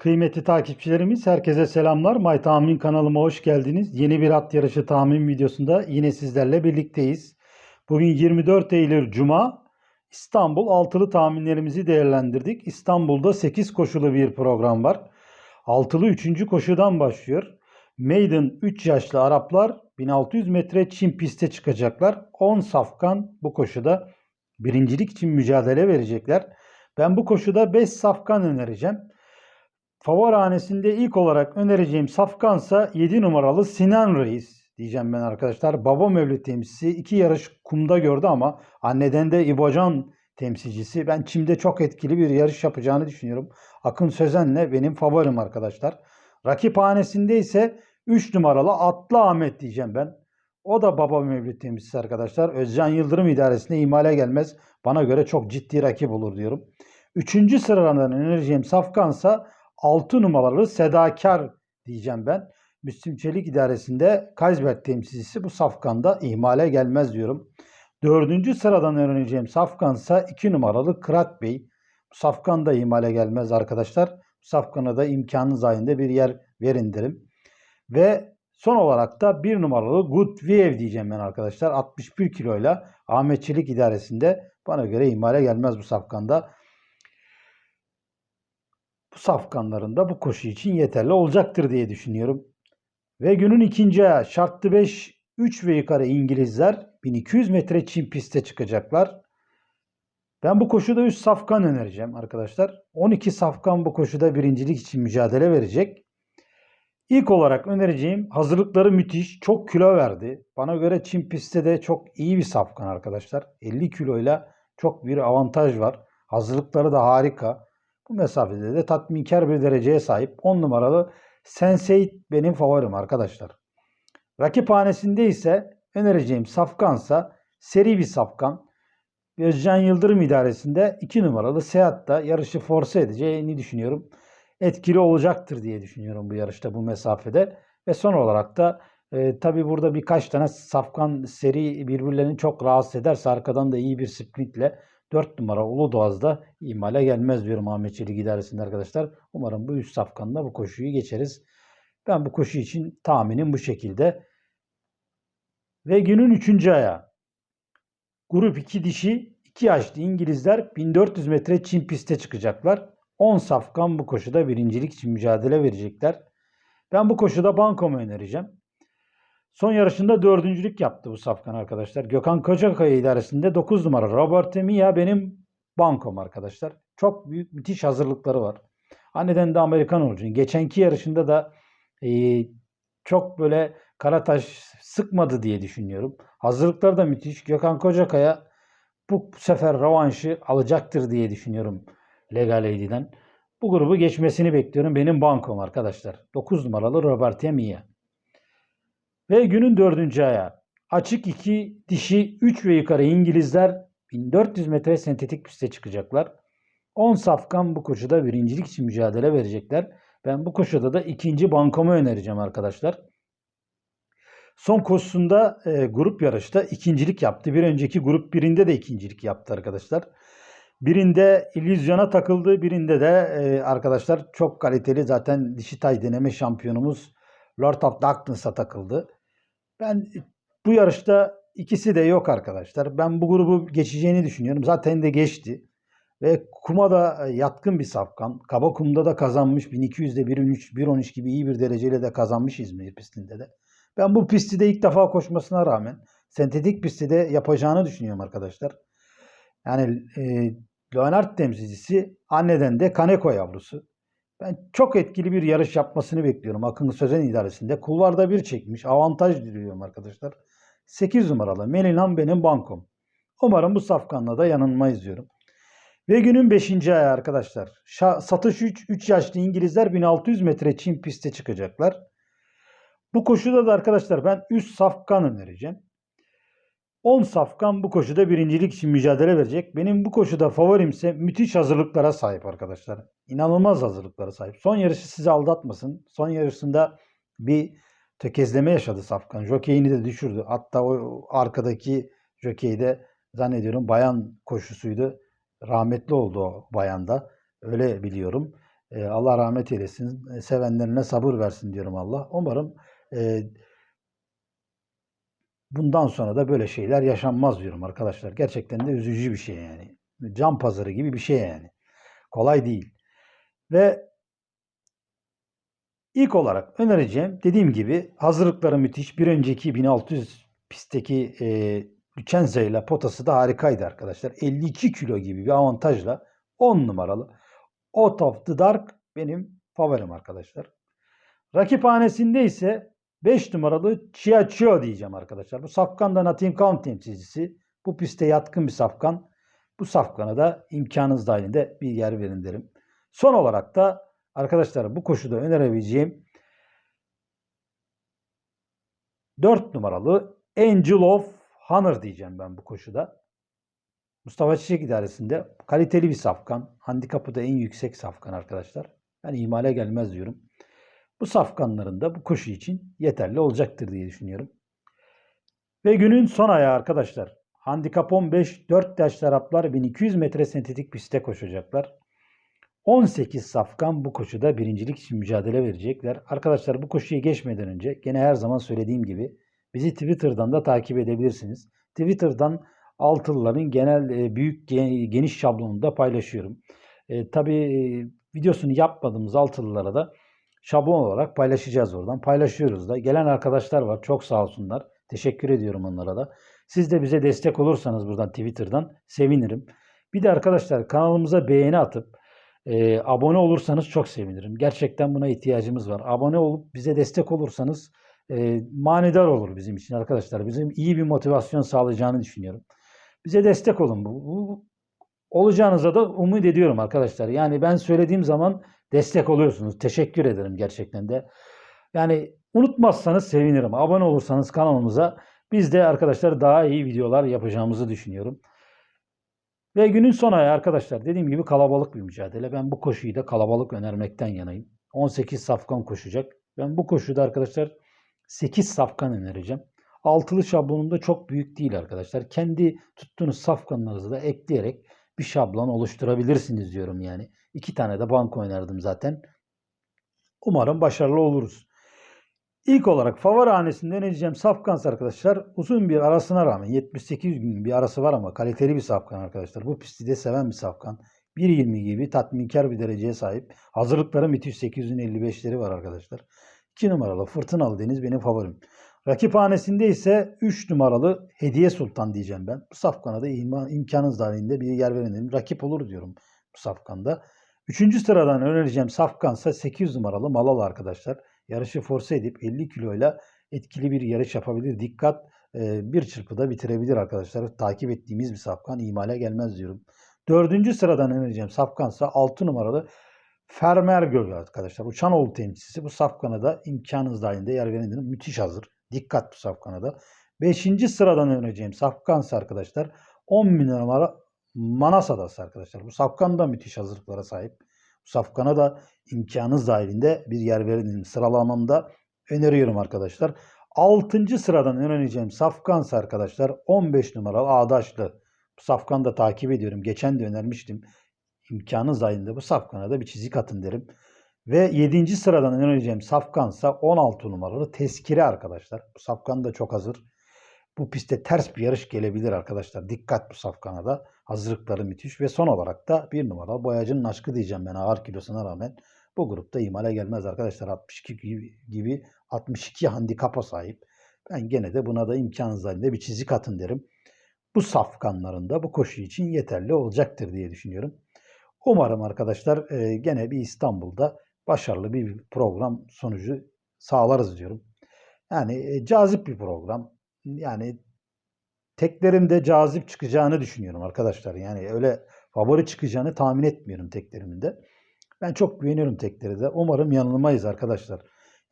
Kıymetli takipçilerimiz herkese selamlar. My Tahmin kanalıma hoş geldiniz. Yeni bir at yarışı tahmin videosunda yine sizlerle birlikteyiz. Bugün 24 Eylül Cuma İstanbul altılı tahminlerimizi değerlendirdik. İstanbul'da 8 koşulu bir program var. Altılı 3. koşudan başlıyor. Maiden 3 yaşlı Araplar 1600 metre Çin piste çıkacaklar. 10 safkan bu koşuda birincilik için mücadele verecekler. Ben bu koşuda 5 safkan önereceğim. Favorihanesinde ilk olarak önereceğim safkansa 7 numaralı Sinan Reis diyeceğim ben arkadaşlar. Baba Mevlüt temsilcisi iki yarış kumda gördü ama anneden de İbocan temsilcisi. Ben Çim'de çok etkili bir yarış yapacağını düşünüyorum. Akın Sözen'le benim favorim arkadaşlar. Rakip hanesinde ise 3 numaralı Atlı Ahmet diyeceğim ben. O da Baba Mevlüt temsilcisi arkadaşlar. Özcan Yıldırım idaresine imale gelmez. Bana göre çok ciddi rakip olur diyorum. Üçüncü sıradan önereceğim safkansa 6 numaralı Sedakar diyeceğim ben. Müslüm Çelik idaresinde Kaysberg temsilcisi bu safkanda ihmale gelmez diyorum. Dördüncü sıradan öğreneceğim safkansa 2 numaralı Kırat Bey. Bu safkan da ihmale gelmez arkadaşlar. Bu safkana da imkanınız dahilinde bir yer verin derim. Ve son olarak da 1 numaralı Good diyeceğim ben arkadaşlar. 61 kiloyla Ahmet Çelik idaresinde bana göre ihmale gelmez bu safkanda safkanlarında bu koşu için yeterli olacaktır diye düşünüyorum. Ve günün ikinci şartlı 5 3 ve yukarı İngilizler 1200 metre Çin piste çıkacaklar. Ben bu koşuda 3 safkan önereceğim arkadaşlar. 12 safkan bu koşuda birincilik için mücadele verecek. İlk olarak önereceğim hazırlıkları müthiş. Çok kilo verdi. Bana göre Çin pistte de çok iyi bir safkan arkadaşlar. 50 kiloyla çok bir avantaj var. Hazırlıkları da harika. Bu mesafede de tatminkar bir dereceye sahip 10 numaralı Sensei benim favorim arkadaşlar. Rakip hanesinde ise önereceğim safkansa seri bir safkan. Özcan Yıldırım idaresinde 2 numaralı Seat'ta yarışı force edeceğini düşünüyorum. Etkili olacaktır diye düşünüyorum bu yarışta bu mesafede. Ve son olarak da e, tabi burada birkaç tane safkan seri birbirlerini çok rahatsız ederse arkadan da iyi bir sprintle 4 numara Uludoğaz'da imale gelmez diyorum Ahmet Çelik idaresinde arkadaşlar. Umarım bu üst safkanla bu koşuyu geçeriz. Ben bu koşu için tahminim bu şekilde. Ve günün 3. ayağı. Grup 2 dişi 2 yaşlı İngilizler 1400 metre Çin piste çıkacaklar. 10 safkan bu koşuda birincilik için mücadele verecekler. Ben bu koşuda bankomu önereceğim. Son yarışında dördüncülük yaptı bu safkan arkadaşlar. Gökhan Kocakaya idaresinde 9 numara Robert Mia benim bankom arkadaşlar. Çok büyük müthiş hazırlıkları var. Anneden de Amerikan orucun. Geçenki yarışında da e, çok böyle Karataş sıkmadı diye düşünüyorum. Hazırlıkları da müthiş. Gökhan Kocakaya bu sefer rövanşı alacaktır diye düşünüyorum Legal Lady'den. Bu grubu geçmesini bekliyorum. Benim bankom arkadaşlar. 9 numaralı Robert Mia. Ve günün dördüncü ayağı. Açık 2, dişi 3 ve yukarı İngilizler 1400 metre sentetik piste çıkacaklar. 10 safkan bu koşuda birincilik için mücadele verecekler. Ben bu koşuda da ikinci bankomu önereceğim arkadaşlar. Son koşusunda e, grup yarışta ikincilik yaptı. Bir önceki grup birinde de ikincilik yaptı arkadaşlar. Birinde illüzyona takıldı. Birinde de e, arkadaşlar çok kaliteli zaten dişi tay deneme şampiyonumuz Lord of Darkness'a takıldı. Ben bu yarışta ikisi de yok arkadaşlar. Ben bu grubu geçeceğini düşünüyorum. Zaten de geçti. Ve kuma da e, yatkın bir safkan. Kaba kumda da kazanmış. 1200'de 1.13, 1.13 gibi iyi bir dereceyle de kazanmış İzmir pistinde de. Ben bu pisti de ilk defa koşmasına rağmen sentetik pisti de yapacağını düşünüyorum arkadaşlar. Yani e, Leonard temsilcisi anneden de Kaneko yavrusu. Ben çok etkili bir yarış yapmasını bekliyorum. Akın Sözen idaresinde. Kulvarda bir çekmiş. Avantaj diliyorum arkadaşlar. 8 numaralı Melinan benim bankom. Umarım bu safkanla da yanılmayız diyorum. Ve günün 5. ayı arkadaşlar. Şa- satış 3, 3 yaşlı İngilizler 1600 metre Çin piste çıkacaklar. Bu koşuda da arkadaşlar ben üst safkan önereceğim. 10 safkan bu koşuda birincilik için mücadele verecek. Benim bu koşuda favorim ise müthiş hazırlıklara sahip arkadaşlar. İnanılmaz hazırlıklara sahip. Son yarışı sizi aldatmasın. Son yarışında bir tökezleme yaşadı Safkan. Jokeyini de düşürdü. Hatta o arkadaki jokey de zannediyorum bayan koşusuydu. Rahmetli oldu o bayanda. Öyle biliyorum. E, Allah rahmet eylesin. Sevenlerine sabır versin diyorum Allah. Umarım e, bundan sonra da böyle şeyler yaşanmaz diyorum arkadaşlar. Gerçekten de üzücü bir şey yani. Can pazarı gibi bir şey yani. Kolay değil. Ve ilk olarak önereceğim dediğim gibi hazırlıkları müthiş. Bir önceki 1600 pistteki e, Lucenza ile potası da harikaydı arkadaşlar. 52 kilo gibi bir avantajla 10 numaralı Out of the Dark benim favorim arkadaşlar. Rakip hanesinde ise 5 numaralı Chiachio diyeceğim arkadaşlar. Bu safkan da Nottingham County temsilcisi. Bu piste yatkın bir safkan. Bu safkana da imkanınız dahilinde bir yer verin derim. Son olarak da arkadaşlar bu koşuda önerebileceğim 4 numaralı Angel of Honor diyeceğim ben bu koşuda. Mustafa Çiçek idaresinde kaliteli bir safkan. Handikapı da en yüksek safkan arkadaşlar. Ben ihmale gelmez diyorum. Bu safkanların da bu koşu için yeterli olacaktır diye düşünüyorum. Ve günün son ayağı arkadaşlar. Handikap 15, 4 yaş Araplar 1200 metre sentetik pistte koşacaklar. 18 safkan bu koşuda birincilik için mücadele verecekler. Arkadaşlar bu koşuya geçmeden önce gene her zaman söylediğim gibi bizi Twitter'dan da takip edebilirsiniz. Twitter'dan altılıların genel e, büyük geniş şablonunu da paylaşıyorum. E, tabii e, videosunu yapmadığımız altılılara da şablon olarak paylaşacağız oradan. Paylaşıyoruz da. Gelen arkadaşlar var. Çok sağ olsunlar. Teşekkür ediyorum onlara da. Siz de bize destek olursanız buradan Twitter'dan sevinirim. Bir de arkadaşlar kanalımıza beğeni atıp e, abone olursanız çok sevinirim. Gerçekten buna ihtiyacımız var. Abone olup bize destek olursanız e, manidar olur bizim için arkadaşlar. Bizim iyi bir motivasyon sağlayacağını düşünüyorum. Bize destek olun. Bu, bu olacağınıza da umut ediyorum arkadaşlar. Yani ben söylediğim zaman destek oluyorsunuz. Teşekkür ederim gerçekten de. Yani unutmazsanız sevinirim. Abone olursanız kanalımıza biz de arkadaşlar daha iyi videolar yapacağımızı düşünüyorum. Ve günün son ayı arkadaşlar dediğim gibi kalabalık bir mücadele. Ben bu koşuyu da kalabalık önermekten yanayım. 18 safkan koşacak. Ben bu koşuda arkadaşlar 8 safkan önereceğim. Altılı şablonum da çok büyük değil arkadaşlar. Kendi tuttuğunuz safkanlarınızı da ekleyerek bir şablon oluşturabilirsiniz diyorum yani. İki tane de banko oynardım zaten. Umarım başarılı oluruz. İlk olarak favori hanesinde önereceğim Safkans arkadaşlar. Uzun bir arasına rağmen 78 gün bir arası var ama kaliteli bir Safkan arkadaşlar. Bu pisti de seven bir Safkan. 1.20 gibi tatminkar bir dereceye sahip. Hazırlıkları müthiş 855'leri var arkadaşlar. 2 numaralı Fırtınalı Deniz benim favorim. Rakip hanesinde ise 3 numaralı Hediye Sultan diyeceğim ben. Bu safkana da imkanınız dahilinde bir yer verelim. Rakip olur diyorum bu safkanda. Üçüncü sıradan önereceğim safkansa 8 numaralı Malalı arkadaşlar. Yarışı force edip 50 kiloyla etkili bir yarış yapabilir. Dikkat bir çırpıda bitirebilir arkadaşlar. Takip ettiğimiz bir safkan imale gelmez diyorum. Dördüncü sıradan önereceğim safkansa 6 numaralı Fermer Gölü arkadaşlar. Uçanoğlu temsilcisi. Bu safkana da imkanınız dahilinde yer verin. Müthiş hazır. Dikkat bu safkana da. Beşinci sıradan önereceğim safkansa arkadaşlar 10 bin numara Manasa'dası arkadaşlar. Bu safkan da müthiş hazırlıklara sahip. Bu safkana da imkanınız dahilinde bir yer verin. Sıralamamda öneriyorum arkadaşlar. Altıncı sıradan önereceğim safkansa arkadaşlar 15 numaralı Ağdaşlı. Bu safkanı da takip ediyorum. Geçen de önermiştim. İmkanınız dahilinde bu safkana da bir çizik atın derim. Ve 7. sıradan önereceğim safkansa 16 numaralı tezkire arkadaşlar. Bu safkan da çok hazır. Bu pistte ters bir yarış gelebilir arkadaşlar. Dikkat bu safkana da. Hazırlıkları müthiş. Ve son olarak da bir numaralı boyacının aşkı diyeceğim ben ağır kilosuna rağmen. Bu grupta imale gelmez arkadaşlar. 62 gibi 62 handikapa sahip. Ben gene de buna da imkanınız halinde bir çizik atın derim. Bu safkanların da bu koşu için yeterli olacaktır diye düşünüyorum. Umarım arkadaşlar e, gene bir İstanbul'da başarılı bir program sonucu sağlarız diyorum. Yani e, cazip bir program. Yani teklerimde cazip çıkacağını düşünüyorum arkadaşlar. Yani öyle favori çıkacağını tahmin etmiyorum teklerimin de. Ben çok güveniyorum tekleri de. Umarım yanılmayız arkadaşlar.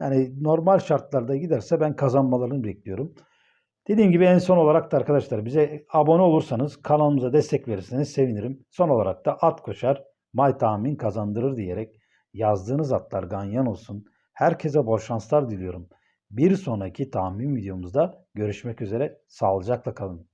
Yani normal şartlarda giderse ben kazanmalarını bekliyorum. Dediğim gibi en son olarak da arkadaşlar bize abone olursanız kanalımıza destek verirseniz sevinirim. Son olarak da at koşar, may tahmin kazandırır diyerek Yazdığınız atlar ganyan olsun. Herkese bol şanslar diliyorum. Bir sonraki tahmin videomuzda görüşmek üzere. Sağlıcakla kalın.